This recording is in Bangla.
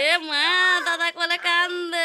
এ মা দাদা কোলে কান্দে।